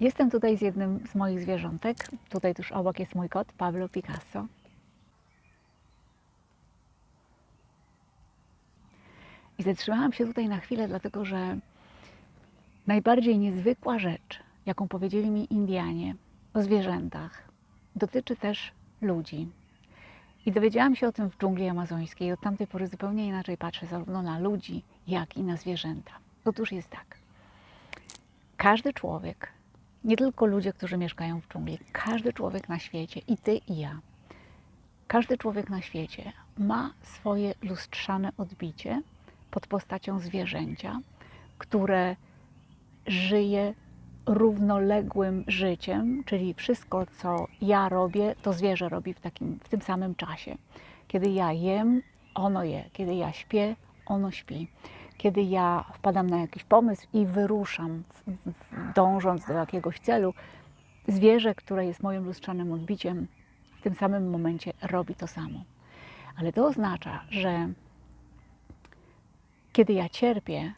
Jestem tutaj z jednym z moich zwierzątek. Tutaj tuż obok jest mój kot, Pablo Picasso. I zatrzymałam się tutaj na chwilę, dlatego że najbardziej niezwykła rzecz, jaką powiedzieli mi Indianie o zwierzętach, dotyczy też ludzi. I dowiedziałam się o tym w dżungli amazońskiej. Od tamtej pory zupełnie inaczej patrzę zarówno na ludzi, jak i na zwierzęta. Otóż jest tak. Każdy człowiek, nie tylko ludzie, którzy mieszkają w dżungli, każdy człowiek na świecie, i ty, i ja, każdy człowiek na świecie ma swoje lustrzane odbicie pod postacią zwierzęcia, które żyje równoległym życiem, czyli wszystko, co ja robię, to zwierzę robi w, takim, w tym samym czasie. Kiedy ja jem, ono je. Kiedy ja śpię, ono śpi. Kiedy ja wpadam na jakiś pomysł i wyruszam, dążąc do jakiegoś celu, zwierzę, które jest moim lustrzanym odbiciem, w tym samym momencie robi to samo. Ale to oznacza, że kiedy ja cierpię,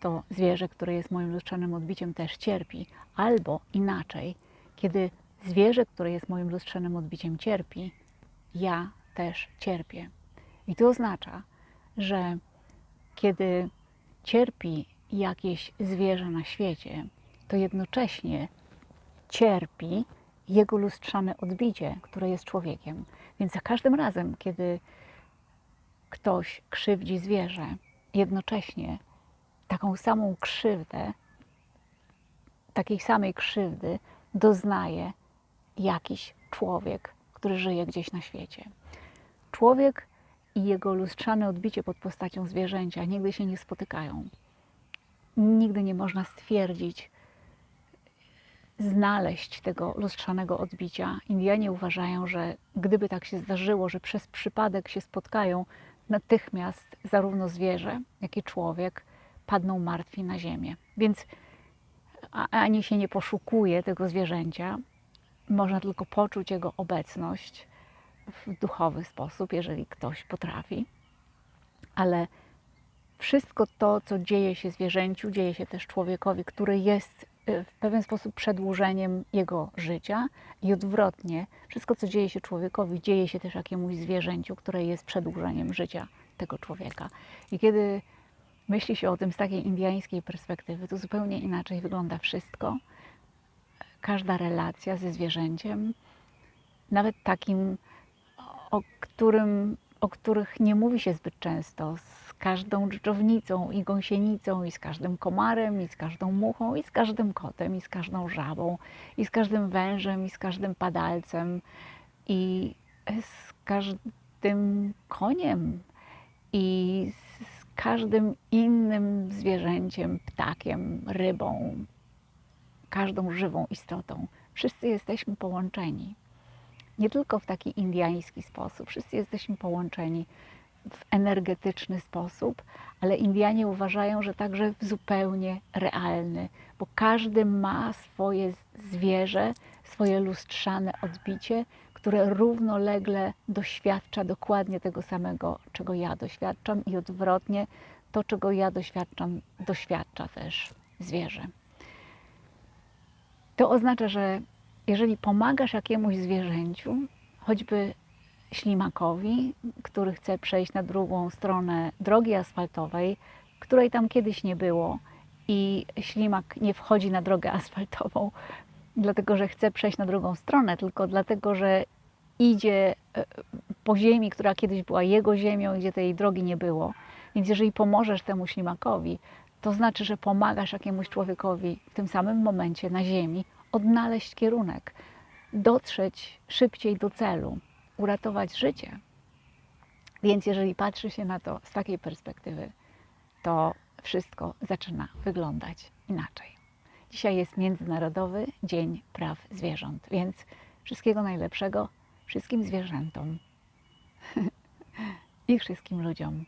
to zwierzę, które jest moim lustrzanym odbiciem, też cierpi. Albo inaczej, kiedy zwierzę, które jest moim lustrzanym odbiciem, cierpi, ja też cierpię. I to oznacza, że kiedy cierpi jakieś zwierzę na świecie, to jednocześnie cierpi jego lustrzane odbicie, które jest człowiekiem. Więc za każdym razem, kiedy ktoś krzywdzi zwierzę, jednocześnie taką samą krzywdę, takiej samej krzywdy doznaje jakiś człowiek, który żyje gdzieś na świecie. Człowiek i jego lustrzane odbicie pod postacią zwierzęcia nigdy się nie spotykają. Nigdy nie można stwierdzić, znaleźć tego lustrzanego odbicia. Indianie uważają, że gdyby tak się zdarzyło, że przez przypadek się spotkają, natychmiast zarówno zwierzę, jak i człowiek padną martwi na ziemię. Więc ani się nie poszukuje tego zwierzęcia, można tylko poczuć jego obecność w duchowy sposób, jeżeli ktoś potrafi. Ale wszystko to, co dzieje się zwierzęciu, dzieje się też człowiekowi, który jest y, w pewien sposób przedłużeniem jego życia i odwrotnie. Wszystko, co dzieje się człowiekowi, dzieje się też jakiemuś zwierzęciu, które jest przedłużeniem życia tego człowieka. I kiedy myśli się o tym z takiej indyjskiej perspektywy, to zupełnie inaczej wygląda wszystko. Każda relacja ze zwierzęciem, nawet takim, o, którym, o których nie mówi się zbyt często, z każdą dżdżownicą i gąsienicą, i z każdym komarem, i z każdą muchą, i z każdym kotem, i z każdą żabą, i z każdym wężem, i z każdym padalcem, i z każdym koniem, i z każdym innym zwierzęciem, ptakiem, rybą, każdą żywą istotą. Wszyscy jesteśmy połączeni. Nie tylko w taki indyjski sposób, wszyscy jesteśmy połączeni w energetyczny sposób, ale Indianie uważają, że także w zupełnie realny, bo każdy ma swoje zwierzę, swoje lustrzane odbicie, które równolegle doświadcza dokładnie tego samego, czego ja doświadczam, i odwrotnie to, czego ja doświadczam, doświadcza też zwierzę. To oznacza, że jeżeli pomagasz jakiemuś zwierzęciu, choćby ślimakowi, który chce przejść na drugą stronę drogi asfaltowej, której tam kiedyś nie było, i ślimak nie wchodzi na drogę asfaltową, dlatego że chce przejść na drugą stronę, tylko dlatego, że idzie e, po ziemi, która kiedyś była jego ziemią, gdzie tej drogi nie było. Więc jeżeli pomożesz temu ślimakowi, to znaczy, że pomagasz jakiemuś człowiekowi w tym samym momencie na ziemi odnaleźć kierunek, dotrzeć szybciej do celu, uratować życie. Więc jeżeli patrzy się na to z takiej perspektywy, to wszystko zaczyna wyglądać inaczej. Dzisiaj jest Międzynarodowy Dzień Praw Zwierząt, więc wszystkiego najlepszego wszystkim zwierzętom i wszystkim ludziom.